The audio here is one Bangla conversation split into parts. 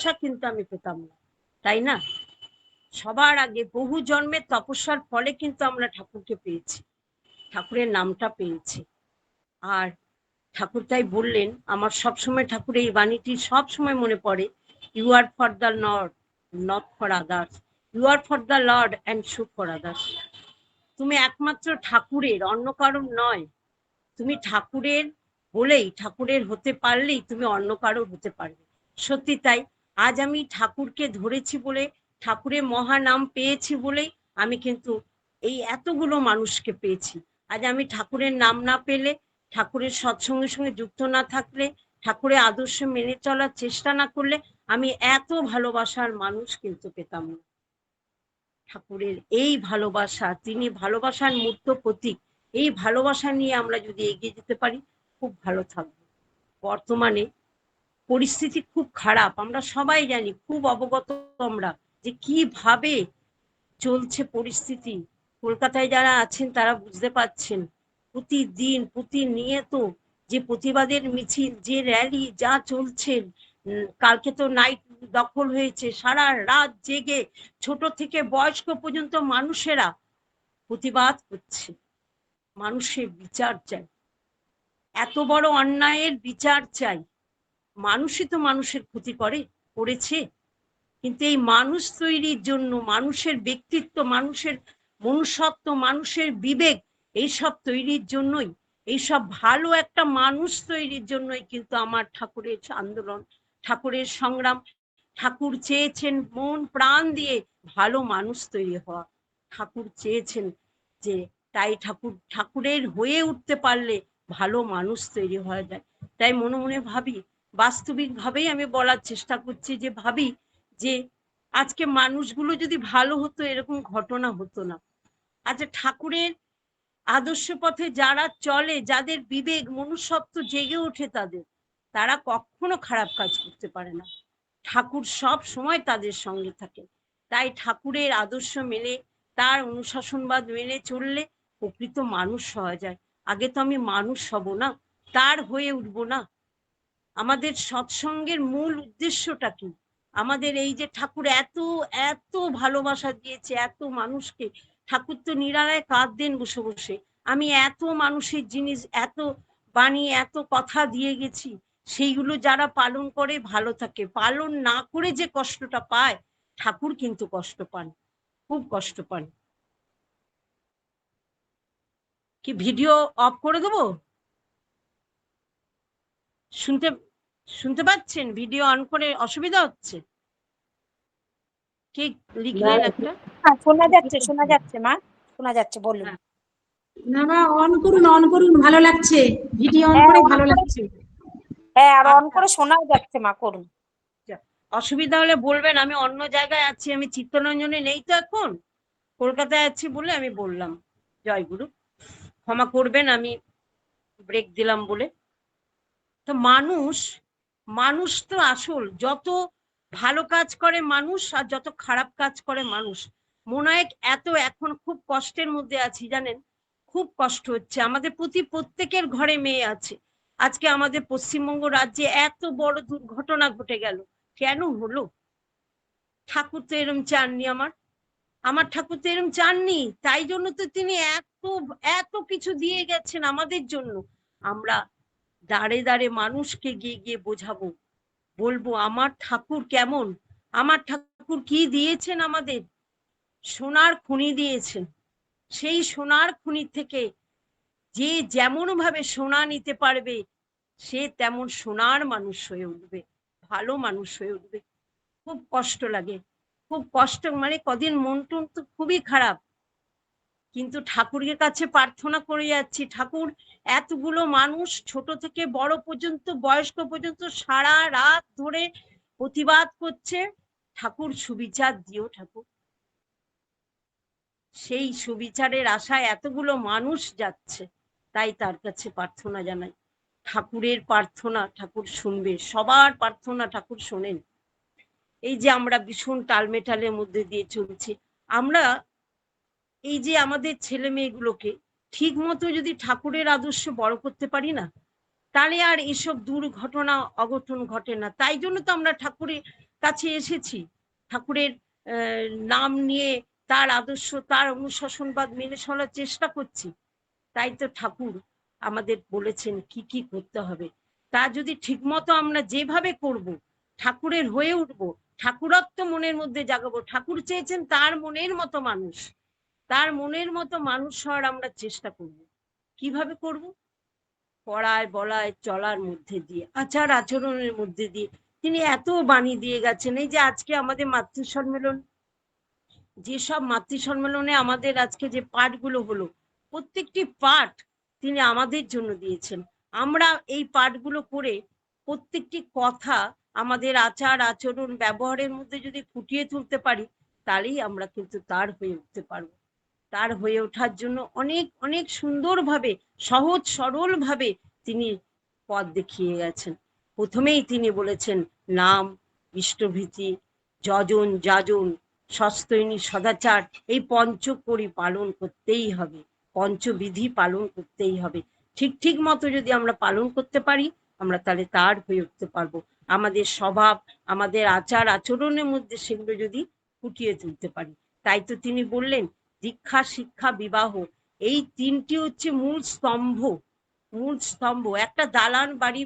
ভালোবাসা কিন্তু আমি পেতাম না, তাই না? সবার আগে বহু জন্মের তপস্যার ফলে কিন্তু আমরা ঠাকুরকে পেয়েছি, ঠাকুরের নামটা পেয়েছি। আর ঠাকুর তাই বললেন, আমার সবসময় ঠাকুর এই বাণীটি সবসময় মনে পড়ে you are for the Lord not for others you are for the Lord and so for others তুমি একমাত্র ঠাকুরের, অন্য কারণ নয়। তুমি ঠাকুরের বলেই, ঠাকুরের হতে পারলেই তুমি অন্য কারোর হতে পারবে। সত্যি তাই আজ আমি ঠাকুরকে ধরেছি বলে ঠাকুরের মহানাম পেয়েছি বলেই আমি কিন্তু এই এতগুলো মানুষকে পেয়েছি। আজ আমি ঠাকুরের নাম না পেলে, ঠাকুরের সৎসঙ্গের সঙ্গে যুক্ত না থাকলে, ঠাকুরের আদর্শ মেনে চলার চেষ্টা না করলে আমি এত ভালোবাসার মানুষ কিন্তু পেতাম না। ঠাকুরের এই ভালোবাসা, তিনি ভালোবাসার মূর্ত প্রতীক, এই ভালোবাসা নিয়ে আমরা যদি এগিয়ে যেতে পারি, খুব ভালো থাকব। বর্তমানে পরিস্থিতি খুব খারাপ। আমরা সবাই জানি, খুব অবগত আমরা যে কীভাবে চলছে পরিস্থিতি। কলকাতায় যারা আছেন তারা বুঝতে পারছেন, প্রতিদিন, প্রতিনিয়ত যে প্রতিবাদের মিছিল, যে র্যালি যা চলছে কালকে তো নাইট দখল হয়েছে, সারা রাত জেগে ছোট থেকে বয়স্ক পর্যন্ত মানুষেরা প্রতিবাদ করছে। মানুষের বিচার চাই। এত বড় অন্যায়ের বিচার চাই। মানুষই তো মানুষের ক্ষতি করে, করেছে। কিন্তু এই মানুষ তৈরির জন্য, মানুষের ব্যক্তিত্ব, মানুষের মনুষ্যত্ব, মানুষের বিবেক, এইসব তৈরির জন্যই, এইসব ভালো একটা মানুষ তৈরির জন্যই কিন্তু আমার ঠাকুরের আন্দোলন, ঠাকুরের সংগ্রাম। ঠাকুর চেয়েছেন মন প্রাণ দিয়ে ভালো মানুষ তৈরি হওয়া। ঠাকুর চেয়েছেন যে তাই ঠাকুর, ঠাকুরের হয়ে উঠতে পারলে ভালো মানুষ তৈরি হওয়া যায়। তাই মনে মনে ভাবি বাস্তবিক ভাবেই আমি বলার চেষ্টা করছি যে, ভাবি যে, আজকে মানুষগুলো যদি ভালো হতো, এরকম ঘটনা হতো না। আচ্ছা ঠাকুরের আদর্শ পথে যারা চলে, যাদের বিবেক, মনুষ্যত্ব জেগে ওঠে তাদের, তারা কখনো খারাপ কাজ করতে পারে না। ঠাকুর সব সময় তাদের সঙ্গে থাকে। তাই ঠাকুরের আদর্শ মেনে, তার অনুশাসনবাদ মেনে চললে প্রকৃত মানুষ হওয়া যায়। আগে তো আমি মানুষ হব না, তার হয়ে উঠবো না। আমাদের সৎসঙ্গের মূল উদ্দেশ্যটা কি? আমাদের এই যে ঠাকুর এত এত ভালোবাসা দিয়েছে, এত মানুষকে। ঠাকুর তো নিরালায় দেন বসে বসে। আমি এত মানুষের জিনিস, এত বাণী, এত কথা দিয়ে গেছি। সেইগুলো যারা পালন করে, ভালো থাকে। পালন না করে যে কষ্টটা পায়, ঠাকুর কিন্তু কষ্ট পান। খুব কষ্ট পান। কি, ভিডিও অফ করে দেবো? শুনতে শুনতে পাচ্ছেন? ভিডিও অন করে অসুবিধা হচ্ছে? কে লিখলেন একটা? হ্যাঁ, শোনা যাচ্ছে শোনা যাচ্ছে মা। শোনা যাচ্ছে বলুন। হ্যাঁ। না না অন করুন অন করুন ভালো লাগছে। ভিডিও অন হ্যাঁ, করে ভালো লাগছে। হ্যাঁ আর অন আচ্ছা। করে শোনাও যাচ্ছে মা করুন। অসুবিধা হলে বলবেন আমি অন্য জায়গায় আছি আমি চিত্তরঞ্জনে নেই তো এখন। কলকাতায় আছি বলে আমি বললাম জয়গুরু। ক্ষমা করবেন আমি ব্রেক দিলাম বলে। তো মানুষ মানুষ তো আসল। যত ভালো কাজ করে মানুষ আর যত খারাপ কাজ করে মানুষ। মনে হয় এত এখন খুব কষ্টের মধ্যে আছি, জানেন? খুব কষ্ট হচ্ছে। আমাদের প্রতি প্রত্যেকের ঘরে মেয়ে আছে। আজকে আমাদের পশ্চিমবঙ্গ রাজ্যে এত বড় দুর্ঘটনা ঘটে গেল। কেন হলো? ঠাকুর তো এরম চাননি আমার। আমার ঠাকুর তো এরম চাননি। তাই জন্য তো তিনি এত এত কিছু দিয়ে গেছেন আমাদের জন্য। আমরা দাঁড়ে দাঁড়ে মানুষকে গিয়ে গিয়ে বোঝাবো। বলব, আমার ঠাকুর কেমন? আমার ঠাকুর কি দিয়েছেন আমাদের? সোনার খুনি দিয়েছেন। সেই সোনার খুনি থেকে যে যেমন ভাবে সোনা নিতে পারবে, সে তেমন সোনার মানুষ হয়ে উঠবে, ভালো মানুষ হয়ে উঠবে। খুব কষ্ট লাগে। খুব কষ্ট মানে কদিন মন টন তো খুবই খারাপ। কিন্তু ঠাকুরের কাছে প্রার্থনা করে যাচ্ছি। ঠাকুর, এতগুলো মানুষ ছোট থেকে বড় পর্যন্ত, বয়স্ক পর্যন্ত সারা রাত ধরে প্রতিবাদ করছে। ঠাকুর, সুবিচার দিও ঠাকুর। সেই সুবিচারের আশায় এতগুলো মানুষ যাচ্ছে, তাই তার কাছে প্রার্থনা জানাই। ঠাকুরের প্রার্থনা ঠাকুর শুনবে, সবার প্রার্থনা ঠাকুর শোনেন। এই যে আমরা ভীষণ টালমেটালের মধ্যে দিয়ে চলছি, আমরা এই যে আমাদের ছেলে মেয়েগুলোকে ঠিক মতো যদি ঠাকুরের আদর্শ বড় করতে পারি না, তাহলে আর এসব দুর্ঘটনা অঘটন ঘটে না। তাই জন্য তো আমরা ঠাকুরের কাছে এসেছি। ঠাকুরের নাম নিয়ে তার আদর্শ, তার অনুশাসনবাদ মেনে চলার চেষ্টা করছি। তাই তো ঠাকুর আমাদের বলেছেন কি কি করতে হবে। তা যদি ঠিকমতো আমরা যেভাবে করব, ঠাকুরের হয়ে উঠবো, ঠাকুরত্ব মনের মধ্যে জাগাবো। ঠাকুর চেয়েছেন তার মনের মতো মানুষ। তার মনের মতো মানুষ হওয়ার আমরা চেষ্টা করব। কীভাবে করব? পড়ায়, বলায়, চলার মধ্যে দিয়ে, আচার আচরণের মধ্যে দিয়ে। তিনি এত বাণী দিয়ে গেছেন, এই যে আজকে আমাদের মাতৃ সম্মেলন যেসব মাতৃ সম্মেলনে আমাদের আজকে যে পাঠগুলো হলো, প্রত্যেকটি পাঠ তিনি আমাদের জন্য দিয়েছেন। আমরা এই পাঠগুলো করে প্রত্যেকটি কথা আমাদের আচার, আচরণ, ব্যবহারের মধ্যে যদি ফুটিয়ে তুলতে পারি, তাহলেই আমরা কিন্তু তার হয়ে উঠতে পারব। তার হয়ে ওঠার জন্য অনেক অনেক সুন্দরভাবে, সহজ সরল ভাবে তিনি পথ দেখিয়ে গেছেন। প্রথমেই তিনি বলেছেন, নাম, ইষ্টভীতি, যজন, যাজন, সস্তৈনী, সদাচার, এই পঞ্চকড়ি পালন করতেই হবে। পঞ্চবিধি পালন করতেই হবে। ঠিক ঠিক মতো যদি আমরা পালন করতে পারি, আমরা তাহলে তার হয়ে উঠতে পারব। আমাদের স্বভাব, আমাদের আচার আচরণের মধ্যে সেগুলো যদি ফুটিয়ে তুলতে পারি। তাই তো তিনি বললেন দীক্ষা, শিক্ষা, বিবাহ, এই তিনটি হচ্ছে মূল স্তম্ভ মূল স্তম্ভ। একটা দালান বাড়ি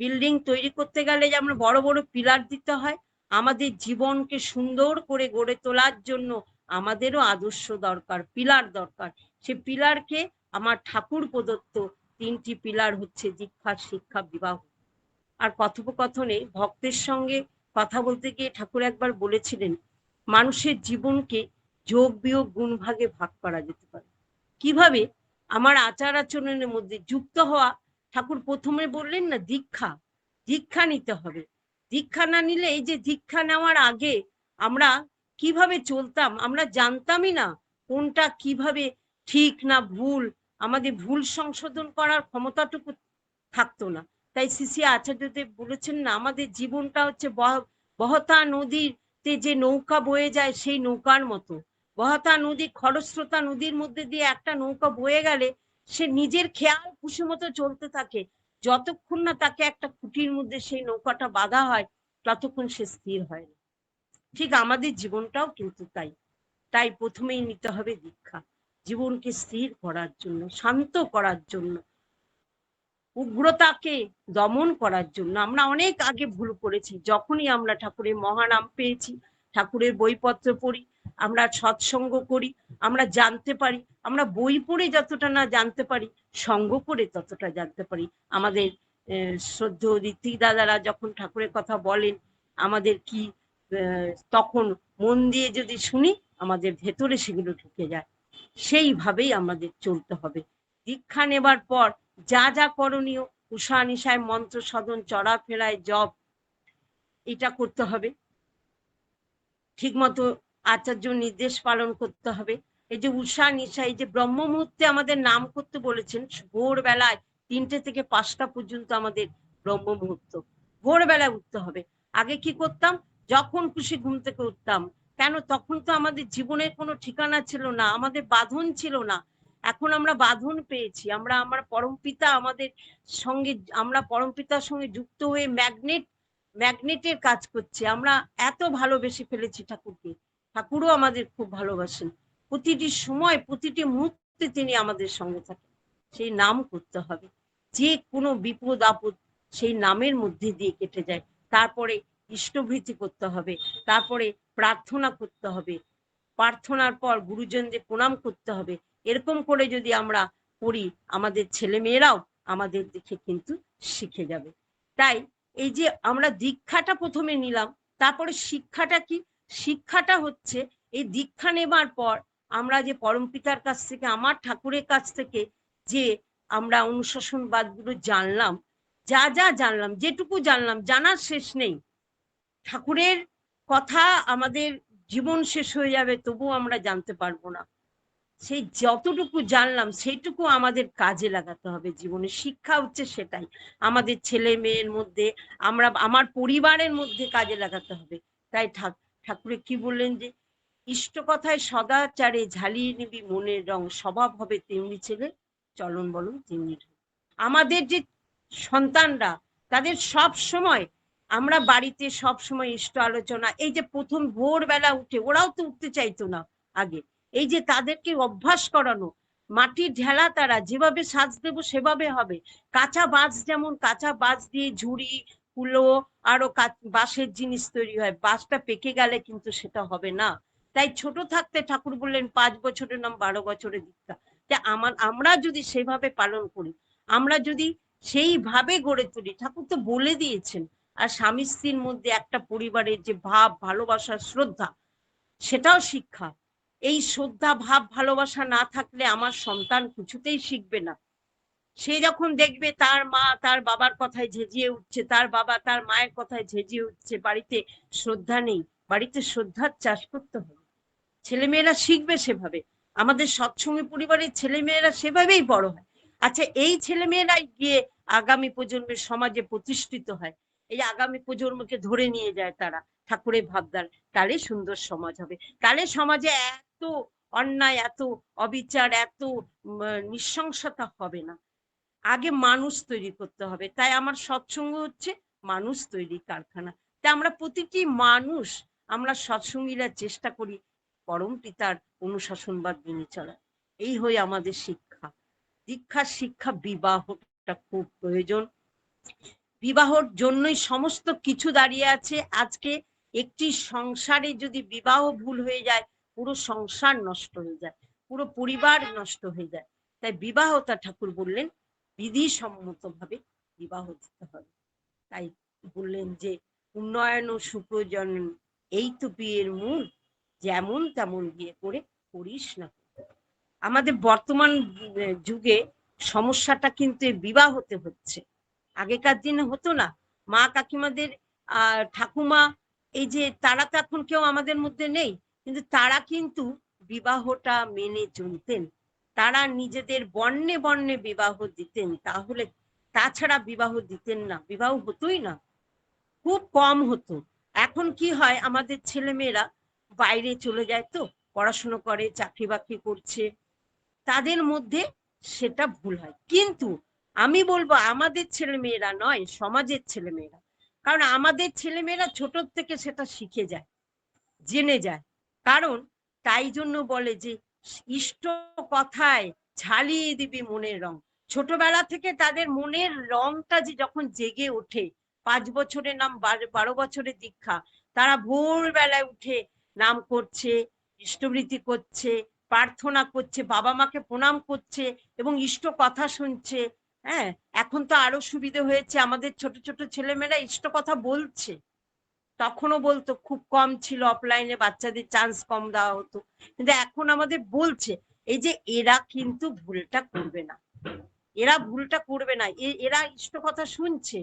বিল্ডিং তৈরি করতে গেলে যেমন বড় বড় পিলার দিতে হয়, আমাদের জীবনকে সুন্দর করে গড়ে তোলার জন্য আমাদেরও আদর্শ দরকার, পিলার দরকার। সে পিলারকে আমার ঠাকুর প্রদত্ত তিনটি পিলার হচ্ছে দীক্ষা, শিক্ষা, বিবাহ। আর কথোপকথনে ভক্তের সঙ্গে কথা বলতে গিয়ে ঠাকুর একবার বলেছিলেন, মানুষের জীবনকে যোগ বিয়োগ গুণ ভাগে ভাগ করা যেতে পারে। কীভাবে? আমার আচার আচরণের মধ্যে যুক্ত হওয়া। ঠাকুর প্রথমে বললেন না, দীক্ষা। দীক্ষা নিতে হবে। দীক্ষা না নিলে এই যে দীক্ষা নেওয়ার আগে আমরা কীভাবে চলতাম, আমরা জানতামই না কোনটা কীভাবে ঠিক না ভুল। আমাদের ভুল সংশোধন করার ক্ষমতাটুকু থাকতো না। তাই সিসি আচার্যদেব বলেছেন না, আমাদের জীবনটা হচ্ছে বহ- বহতা নদীতে যে নৌকা বয়ে যায় সেই নৌকার মতো। বহতা নদী, খরস্রোতা নদীর মধ্যে দিয়ে একটা নৌকা বয়ে গেলে সে নিজের খেয়াল খুশি মতো চলতে থাকে। যতক্ষণ না তাকে একটা খুঁটির মধ্যে সেই নৌকাটা বাঁধা হয়, ততক্ষণ সে স্থির হয় না। ঠিক আমাদের জীবনটাও কিন্তু তাই। তাই প্রথমেই নিতে হবে দীক্ষা। জীবনকে স্থির করার জন্য, শান্ত করার জন্য, উগ্রতাকে দমন করার জন্য। আমরা অনেক আগে ভুল করেছি। যখনই আমরা ঠাকুরের মহানাম পেয়েছি, ঠাকুরের বইপত্র পড়ি আমরা সৎসঙ্গ করি, আমরা জানতে পারি, আমরা বই পড়ে যতটা না জানতে পারি, সঙ্গ করে ততটা জানতে পারি। আমাদের শ্রদ্ধ ঋত্বিক দাদারা যখন ঠাকুরের কথা বলেন, আমাদের কি তখন মন দিয়ে যদি শুনি, আমাদের ভেতরে সেগুলো ঢুকে যায়। সেইভাবেই আমাদের চলতে হবে। দীক্ষা নেবার পর যা যা করণীয় উষা নিশায় মন্ত্র সাধন, চড়া ফেরায় জব এটা করতে হবে। ঠিক মতো আচার্য নির্দেশ পালন করতে হবে। এই যে উষা নিশা, এই যে ব্রহ্ম মুহূর্তে আমাদের নাম করতে বলেছেন, ভোরবেলায় তিনটে থেকে পাঁচটা পর্যন্ত আমাদের ব্রহ্ম মুহূর্ত। ভোরবেলায় উঠতে হবে। আগে কি করতাম? যখন খুশি ঘুম থেকে উঠতাম। কেন? তখন তো আমাদের জীবনের কোনো ঠিকানা ছিল না, আমাদের বাঁধন ছিল না। এখন আমরা বাঁধন পেয়েছি। আমরা, আমার পরমপিতা আমাদের সঙ্গে, আমরা পরমপিতার সঙ্গে যুক্ত হয়ে ম্যাগনেট ম্যাগনেটের কাজ করছে। আমরা এত ভালোবেসে ফেলেছি ঠাকুরকে। ঠাকুরও আমাদের খুব ভালোবাসেন। প্রতিটি সময়, প্রতিটি মুহূর্তে তিনি আমাদের সঙ্গে থাকেন। সেই নাম করতে হবে। যে কোনো বিপদ, আপদ সেই নামের মধ্যে দিয়ে কেটে যায়। তারপরে ইষ্টভৃতি করতে হবে। তারপরে প্রার্থনা করতে হবে। প্রার্থনার পর গুরুজনদের প্রণাম করতে হবে। এরকম করে যদি আমরা করি, আমাদের ছেলে মেয়েরাও আমাদের দেখে কিন্তু শিখে যাবে। তাই এই যে আমরা দীক্ষাটা প্রথমে নিলাম, তারপরে শিক্ষাটা কি? শিক্ষাটা হচ্ছে এই দীক্ষা নেবার পর আমরা যে পরমপিতার কাছ থেকে, আমার ঠাকুরের কাছ থেকে যে আমরা অনুশাসনবাদগুলো জানলাম, যা যা জানলাম, যেটুকু জানলাম, জানার শেষ নেই। ঠাকুরের কথা আমাদের জীবন শেষ হয়ে যাবে, তবুও আমরা জানতে পারব না। সেই যতটুকু জানলাম, সেইটুকু আমাদের কাজে লাগাতে হবে জীবনে। শিক্ষা হচ্ছে সেটাই। আমাদের ছেলে মেয়ের মধ্যে, আমরা, আমার পরিবারের মধ্যে কাজে লাগাতে হবে। তাই ঠাক ঠাকুরে কি বললেন যে, ইষ্ট কথায় সদাচারে ঝালিয়ে নিবি মনের রং, স্বভাব হবে তেমনি ছেলে, চলন বলন তেমনি আমাদের যে সন্তানরা, তাদের সব সময় আমরা বাড়িতে সব সময় ইষ্ট আলোচনা, এই যে প্রথম ভোরবেলা উঠে, ওরাও তো উঠতে চাইতো না আগে, এই যে তাদেরকে অভ্যাস করানো, মাটির ঢেলা তারা যেভাবে সাজ দেবো সেভাবে হবে, কাঁচা বাঁশ যেমন কাঁচা বাঁশ দিয়ে ঝুড়ি কুলো আরও বাঁশের জিনিস তৈরি হয়। বাঁশটা পেকে গেলে কিন্তু সেটা হবে না। তাই ছোট থাকতে ঠাকুর বললেন, পাঁচ বছরের নাম বারো বছরের দীক্ষা। আমার, আমরা যদি সেভাবে পালন করি, আমরা যদি সেইভাবে গড়ে তুলি, ঠাকুর তো বলে দিয়েছেন, আর স্বামী স্ত্রীর মধ্যে একটা পরিবারের যে ভাব, ভালোবাসা, শ্রদ্ধা, সেটাও শিক্ষা। এই শ্রদ্ধা, ভাব, ভালোবাসা না থাকলে আমার সন্তান কিছুতেই শিখবে না। সে যখন দেখবে তার মা তার বাবার কথায় ঝেঁঝিয়ে উঠছে, তার বাবা তার মায়ের কথায় ঝেঁঝিয়ে উঠছে, বাড়িতে শ্রদ্ধা নেই, বাড়িতে শ্রদ্ধার চাষ করতে হবে। ছেলেমেয়েরা শিখবে সেভাবে। আমাদের সৎসঙ্গী পরিবারের ছেলেমেয়েরা সেভাবেই বড় হয়। আচ্ছা এই ছেলেমেয়েরাই গিয়ে আগামী প্রজন্মের সমাজে প্রতিষ্ঠিত হয়। এই আগামী প্রজন্মকে ধরে নিয়ে যায় তারা। ঠাকুরের ভাবদার, তাহলে সুন্দর সমাজ হবে। তাহলে সমাজে এত অন্যায়, এত অবিচার, এত নৃশংসতা হবে না। আগে মানুষ তৈরি করতে হবে। তাই আমার সৎসঙ্গ হচ্ছে মানুষ তৈরি কারখানা। তাই আমরা প্রতিটি মানুষ, আমরা সৎসঙ্গীরা চেষ্টা করি পরম পিতার অনুশাসনবাদ মেনে চলা এই হয়ে আমাদের শিক্ষা। দীক্ষার শিক্ষা বিবাহটা খুব প্রয়োজন। বিবাহর জন্যই সমস্ত কিছু দাঁড়িয়ে আছে। আজকে একটি সংসারে যদি বিবাহ ভুল হয়ে যায়, পুরো সংসার নষ্ট হয়ে যায়, পুরো পরিবার নষ্ট হয়ে যায়। তাই বিবাহতা ঠাকুর বললেন বিধি ভাবে বিবাহ দিতে হবে। তাই বললেন যে, উন্নয়ন ও সুপ্রজন এই তো বিয়ের মূল, যেমন তেমন বিয়ে করে করিস না। আমাদের বর্তমান যুগে সমস্যাটা কিন্তু বিবাহ হতে হচ্ছে। আগেকার দিনে হতো না। মা কাকিমাদের ঠাকুমা, এই যে তারা তো এখন কেউ আমাদের মধ্যে নেই, কিন্তু তারা কিন্তু বিবাহটা মেনে চলতেন। তারা নিজেদের বর্ণে বর্ণে বিবাহ দিতেন। তাহলে তাছাড়া বিবাহ দিতেন না। বিবাহ হতোই না। খুব কম হতো। এখন কি হয়, আমাদের ছেলেমেয়েরা বাইরে চলে যায় তো, পড়াশুনো করে চাকরি বাকরি করছে। তাদের মধ্যে সেটা ভুল হয়। কিন্তু আমি বলব, আমাদের ছেলেমেয়েরা নয়, সমাজের ছেলেমেয়েরা। কারণ আমাদের ছেলেমেয়েরা ছোট থেকে সেটা শিখে যায়, জেনে যায়। কারণ তাই জন্য বলে যে ইষ্ট কথায় ঝালিয়ে দিবি মনের রং। ছোটবেলা থেকে তাদের মনের রংটা যে যখন জেগে ওঠে, পাঁচ বছরের নাম বারো বছরের দীক্ষা, তারা ভোরবেলায় উঠে নাম করছে, ইষ্টবৃত্তি করছে, প্রার্থনা করছে, বাবা মাকে প্রণাম করছে এবং ইষ্ট কথা শুনছে। হ্যাঁ এখন তো আরও সুবিধে হয়েছে। আমাদের ছোট ছোট ছেলেমেয়েরা ইষ্ট কথা বলছে। তখনও বলতো খুব কম ছিল অফলাইনে বাচ্চাদের চান্স কম দেওয়া হতো। কিন্তু এখন আমাদের বলছে এই যে এরা কিন্তু ভুলটা করবে না। এরা ভুলটা করবে না। এরা ইষ্ট কথা শুনছে।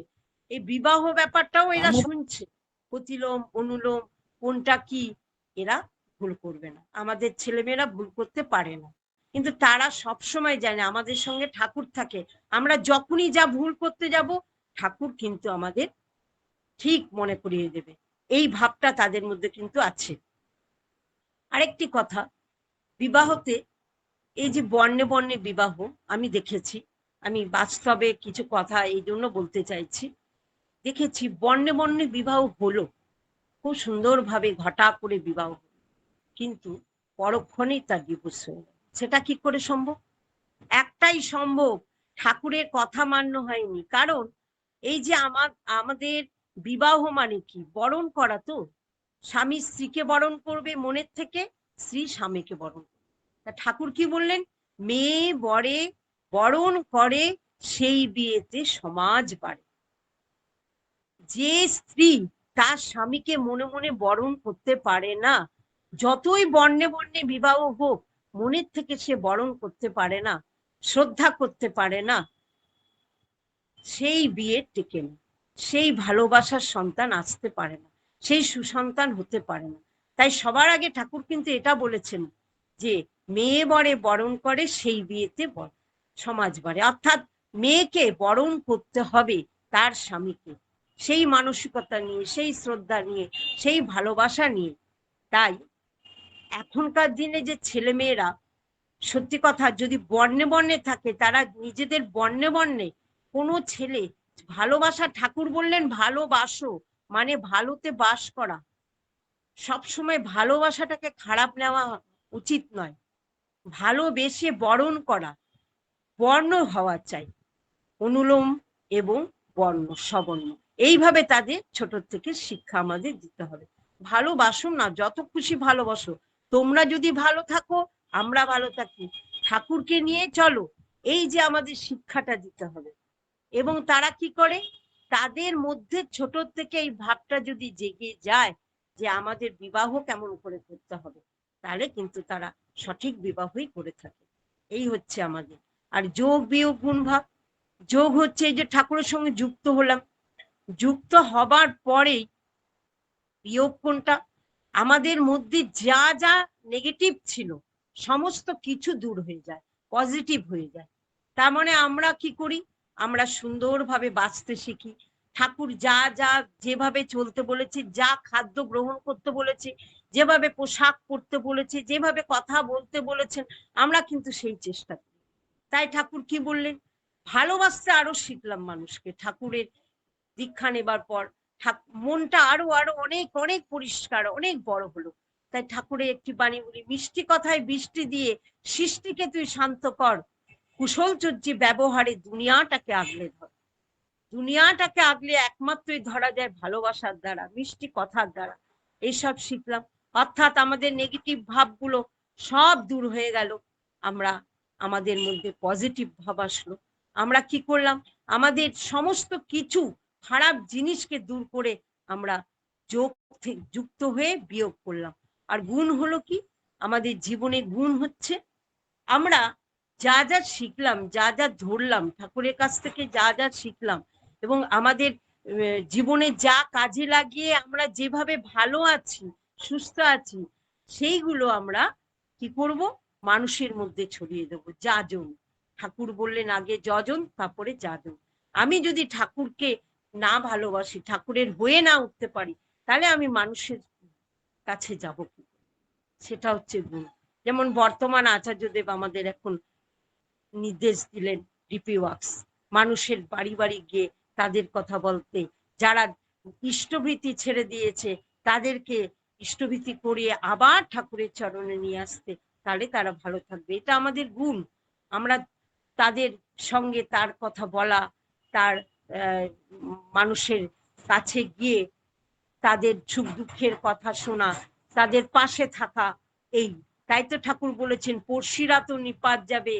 এই বিবাহ ব্যাপারটাও এরা শুনছে। প্রতিলোম অনুলোম কোনটা কি এরা ভুল করবে না। আমাদের ছেলেমেয়েরা ভুল করতে পারে না। কিন্তু তারা সব সময় জানে আমাদের সঙ্গে ঠাকুর থাকে। আমরা যখনই যা ভুল করতে যাব ঠাকুর কিন্তু আমাদের ঠিক মনে করিয়ে দেবে। এই ভাবটা তাদের মধ্যে কিন্তু আছে। আরেকটি কথা, বিবাহতে এই যে বর্ণে বর্ণে বিবাহ, আমি দেখেছি, আমি বাস্তবে কিছু কথা এই জন্য বলতে চাইছি। দেখেছি, বর্ণে বর্ণে বিবাহ হলো, খুব সুন্দরভাবে ঘটা করে বিবাহ কিন্তু পরক্ষণেই তার ডিভোর্স হয়ে সেটা কি করে সম্ভব? একটাই সম্ভব, ঠাকুরের কথা মান্য হয়নি। কারণ এই যে আমার, আমাদের বিবাহ মানে কি? বরণ করা তো। স্বামী স্ত্রীকে বরণ করবে মনের থেকে, স্ত্রী স্বামীকে বরণ তা ঠাকুর কি বললেন? মেয়ে বরে বরণ করে, সেই বিয়েতে সমাজ বাড়ে। যে স্ত্রী তার স্বামীকে মনে মনে বরণ করতে পারে না, যতই বর্ণে বর্ণে বিবাহ হোক, মনের থেকে সে বরণ করতে পারে না, শ্রদ্ধা করতে পারে না, সেই বিয়ে টেকে না। সেই ভালোবাসার সন্তান আসতে পারে না, সেই সুসন্তান হতে পারে না। তাই সবার আগে ঠাকুর কিন্তু এটা বলেছেন যে, মেয়ে বরে বরণ করে সেই বিয়েতে সমাজ বাড়ে অর্থাৎ মেয়েকে বরণ করতে হবে তার স্বামীকে। সেই মানসিকতা নিয়ে, সেই শ্রদ্ধা নিয়ে, সেই ভালোবাসা নিয়ে। তাই এখনকার দিনে যে ছেলে মেয়েরা সত্যি কথা, যদি বর্ণে বর্ণে থাকে, তারা নিজেদের বর্ণে বর্ণে কোনো ছেলে ভালোবাসা ঠাকুর বললেন ভালোবাসো মানে ভালোতে বাস করা। সবসময় ভালোবাসাটাকে খারাপ নেওয়া উচিত নয়। ভালোবেসে বরণ করা, বর্ণ হওয়া চাই। অনুলোম এবং বর্ণ, সবর্ণ। এইভাবে তাদের ছোট থেকে শিক্ষা আমাদের দিতে হবে। ভালোবাসো না, যত খুশি ভালোবাসো। তোমরা যদি ভালো থাকো, আমরা ভালো থাকি। ঠাকুরকে নিয়ে চলো, এই যে আমাদের শিক্ষাটা দিতে হবে। এবং তারা কি করে? তাদের মধ্যে ছোট থেকে এই ভাবটা যদি জেগে যায় যে আমাদের বিবাহ কেমন করে করতে হবে, তাহলে কিন্তু তারা সঠিক বিবাহই করে থাকে। এই হচ্ছে আমাদের। আর যোগ বিয়োগ গুণ ভাব। যোগ হচ্ছে এই যে ঠাকুরের সঙ্গে যুক্ত হলাম। যুক্ত হবার পরেই বিয়োগ কোনটা? আমাদের মধ্যে যা যা নেগেটিভ ছিল, সমস্ত কিছু দূর হয়ে যায় পজিটিভ হয়ে যায়। তার মানে আমরা কি করি? আমরা সুন্দরভাবে বাঁচতে শিখি। ঠাকুর যা যা, যেভাবে চলতে বলেছে, যা খাদ্য গ্রহণ করতে বলেছে, যেভাবে পোশাক পরতে বলেছে, যেভাবে কথা বলতে বলেছেন, আমরা কিন্তু সেই চেষ্টা করি। তাই ঠাকুর কি বললেন? ভালোবাসতে আরও শিখলাম মানুষকে। ঠাকুরের দীক্ষা নেবার পর মনটা আরও আরও অনেক অনেক পরিষ্কার, অনেক বড় হলো। তাই ঠাকুরের একটি বাণী বলি, মিষ্টি কথায় বৃষ্টি দিয়ে সৃষ্টিকে তুই শান্ত কর কুশল চর্যে ব্যবহারে দুনিয়াটাকে আগলে ধরে। দুনিয়াটাকে আগলে একমাত্রই ধরা যায় ভালোবাসার দ্বারা, মিষ্টি কথার দ্বারা। এইসব শিখলাম। অর্থাৎ আমাদের নেগেটিভ ভাবগুলো সব দূর হয়ে গেল। আমরা আমাদের মধ্যে পজিটিভ ভাব আসলো। আমরা কি করলাম? আমাদের সমস্ত কিছু খারাপ জিনিসকে দূর করে আমরা যোগ যুক্ত হয়ে বিয়োগ করলাম। আর গুণ হলো কি? আমাদের জীবনে গুণ হচ্ছে। আমরা যা যা শিখলাম, যা যা ধরলাম, ঠাকুরের কাছ থেকে যা যা শিখলাম এবং আমাদের জীবনে যা কাজে লাগিয়ে আমরা যেভাবে ভালো আছি, সুস্থ আছি, সেইগুলো আমরা কি করব? মানুষের মধ্যে ছড়িয়ে দেব। যাজন। ঠাকুর বললেন, আগে যজন, তারপরে যাজন। আমি যদি ঠাকুরকে না ভালোবাসি, ঠাকুরের হয়ে না উঠতে পারি, তাহলে আমি মানুষের কাছে যাব কি সেটা হচ্ছে গুণ যেমন বর্তমান আচার্যদেব আমাদের এখন নির্দেশ দিলেন ডিপি ওয়ার্কস মানুষের বাড়ি বাড়ি গিয়ে তাদের কথা বলতে, যারা ইষ্টভীতি ছেড়ে দিয়েছে, তাদেরকে ইষ্টভীতি করিয়ে আবার ঠাকুরের চরণে নিয়ে আসতে, তাহলে তারা ভালো থাকবে। এটা আমাদের গুণ। আমরা তাদের সঙ্গে তার কথা বলা, তার মানুষের কাছে গিয়ে তাদের সুখ দুঃখের কথা শোনা, তাদের পাশে থাকা, এই তাই তো ঠাকুর বলেছেন পড়শিরা তো নিপাত যাবে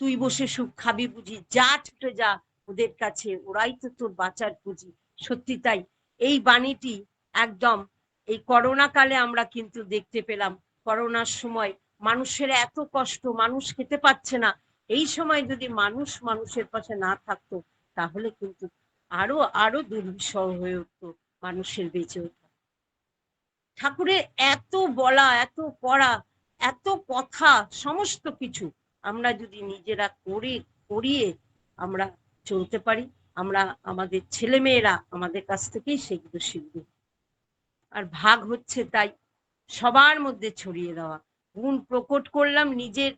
তুই বসে সুখ খাবি বুঝি, যা ছুটে যা ওদের কাছে, ওরাই তো তোর বাঁচার পুঁজি। সত্যি তাই, এই বাণীটি একদম, এই করোনা কালে আমরা কিন্তু দেখতে পেলাম। করোনার সময় মানুষের এত কষ্ট, মানুষ খেতে পাচ্ছে না। এই সময় যদি মানুষ মানুষের পাশে না থাকতো, তাহলে কিন্তু আরও আরও দুর্বিষহ হয়ে উঠতো মানুষের বেঁচে ওঠা। ঠাকুরের এত বলা, এত পড়া এত কথা, সমস্ত কিছু আমরা যদি নিজেরা করে, করিয়ে আমরা চলতে পারি, আমরা আমাদের ছেলেমেয়েরা আমাদের কাছ থেকেই সেগুলো শিখবে। আর ভাগ হচ্ছে তাই সবার মধ্যে ছড়িয়ে দেওয়া। গুণ প্রকট করলাম নিজের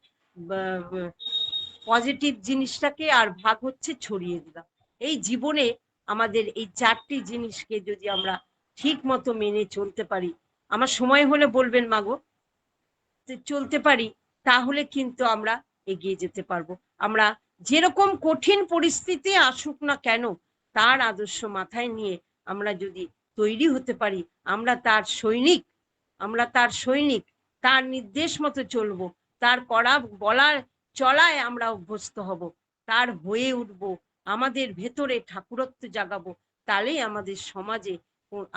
পজিটিভ জিনিসটাকে আর ভাগ হচ্ছে ছড়িয়ে দিলাম। এই জীবনে আমাদের এই চারটি জিনিসকে যদি আমরা ঠিক মতো মেনে চলতে পারি, আমার সময় হলে বলবেন মাগো চলতে পারি, তাহলে কিন্তু আমরা এগিয়ে যেতে পারব। আমরা যেরকম কঠিন পরিস্থিতি আসুক না কেন, তার আদর্শ মাথায় নিয়ে আমরা যদি তৈরি হতে পারি, আমরা তার সৈনিক, আমরা তার সৈনিক, তার নির্দেশ মতো চলবো, তার করা বলার চলায় আমরা অভ্যস্ত হব, তার হয়ে উঠবো, আমাদের ভেতরে ঠাকুরত্ব জাগাবো, তাহলেই আমাদের সমাজে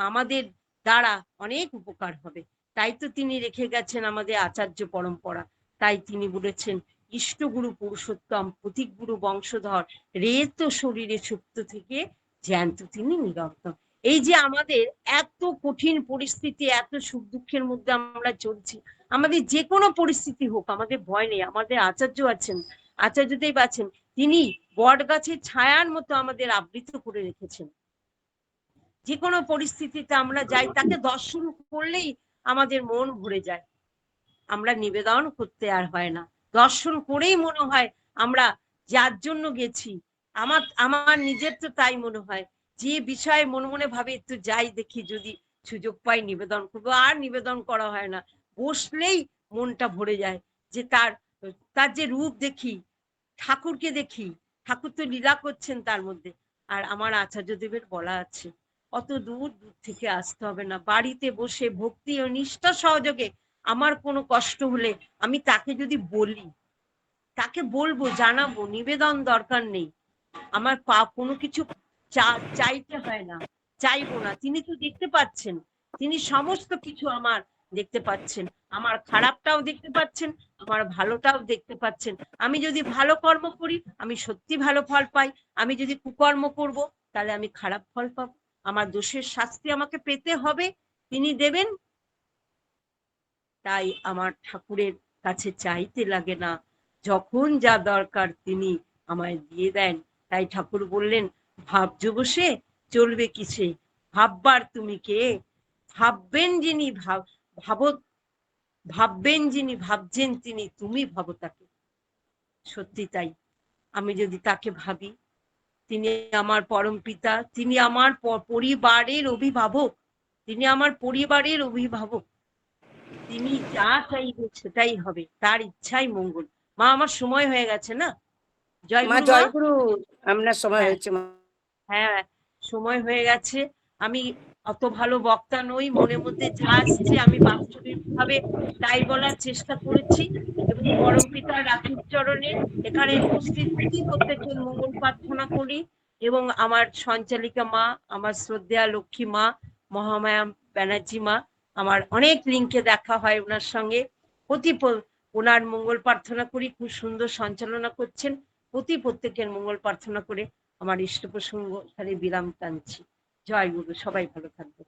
আমাদের দ্বারা অনেক উপকার হবে। তাই তো তিনি রেখে গেছেন আমাদের আচার্য পরম্পরা, তাই তিনি বলেছেন ইষ্টগুরু পুরুষোত্তম প্রতীকগুরু বংশধর, রেত শরীরে সুপ্ত থেকে জ্যান্ত তিনি নিরন্তর এই যে আমাদের এত কঠিন পরিস্থিতি, এত সুখ দুঃখের মধ্যে আমরা চলছি, আমাদের যে কোনো পরিস্থিতি হোক, আমাদের ভয় নেই, আমাদের আচার্য আছেন, আচার্যদেব আছেন, তিনি বট গাছের ছায়ার মতো আমাদের আবৃত করে রেখেছেন। যে কোনো পরিস্থিতিতে আমরা যাই, তাকে দর্শন করলেই আমাদের মন ভরে যায়। আমরা নিবেদন করতে আর হয় না। দর্শন করেই মনে হয় আমরা যার জন্য গেছি। আমার আমার নিজের তো তাই মনে হয়। যে বিষয়ে মনে মনে ভাবে, একটু যাই দেখি, যদি সুযোগ পাই নিবেদন করব। আর নিবেদন করা হয় না। বসলেই মনটা ভরে যায় যে তার তার যে রূপ দেখি, ঠাকুরকে দেখি, ঠাকুর তো লীলা করছেন তার মধ্যে। আর আমার আচার্যদেবের বলা আছে, অত দূর দূর থেকে আসতে হবে না। বাড়িতে বসে ভক্তি ও নিষ্ঠা সহযোগে আমার কোনো কষ্ট হলে আমি তাকে যদি বলি, তাকে বলব, জানাব, নিবেদন দরকার নেই। আমার পা কোনো কিছু চাইতে হয় না, চাইব না। তিনি তো দেখতে পাচ্ছেন, তিনি সমস্ত কিছু আমার দেখতে পাচ্ছেন। আমার খারাপটাও দেখতে পাচ্ছেন, আমার ভালোটাও দেখতে পাচ্ছেন। আমি যদি ভালো কর্ম করি, আমি সত্যি ভালো ফল পাই। আমি যদি কুকর্ম করব, তাহলে আমি খারাপ ফল পাবো। আমার দোষের শাস্তি আমাকে পেতে হবে। তিনি দেবেন তাই আমার ঠাকুরের কাছে চাইতে লাগে না। যখন যা দরকার তিনি আমায় দিয়ে দেন। তাই ঠাকুর বললেন ভাবছ বসে চলবে কিসে? ভাববার তুমি কে? ভাববেন যিনি ভাব, ভাবত, ভাববেন যিনি ভাবছেন তিনি তুমি ভাবো তাকে। সত্যি তাই। আমি যদি তাকে ভাবি, তিনি আমার পরম পিতা, তিনি আমার পরিবারের অভিভাবক, তিনি আমার পরিবারের অভিভাবক তিনি যা চাইবে সেটাই হবে। তার ইচ্ছাই মঙ্গল। মা আমার সময় হয়ে গেছে না? জয় মা গুরু মা। জয়গুরু আপনার সময় হ্যাঁ। হয়েছে হ্যাঁ সময় হয়ে গেছে। আমি অত ভালো বক্তা নই মনের মধ্যে যা আসছে আমি বাস্তবিক ভাবে তাই বলার চেষ্টা করেছি। এবং পরম পিতার রাখির চরণে এখানে উপস্থিত প্রতি প্রত্যেকের মঙ্গল প্রার্থনা করি। এবং আমার সঞ্চালিকা মা আমার শ্রদ্ধেয়া লক্ষ্মী মা মহামায়া ব্যানার্জি মা আমার অনেক লিঙ্কে দেখা হয় ওনার সঙ্গে। প্রতি ওনার মঙ্গল প্রার্থনা করি, খুব সুন্দর সঞ্চালনা করছেন। প্রতি প্রত্যেকের মঙ্গল প্রার্থনা করে আমার ইষ্ট প্রসঙ্গ বিরাম টানছি। জয় গুরু, সবাই ভালো থাকবে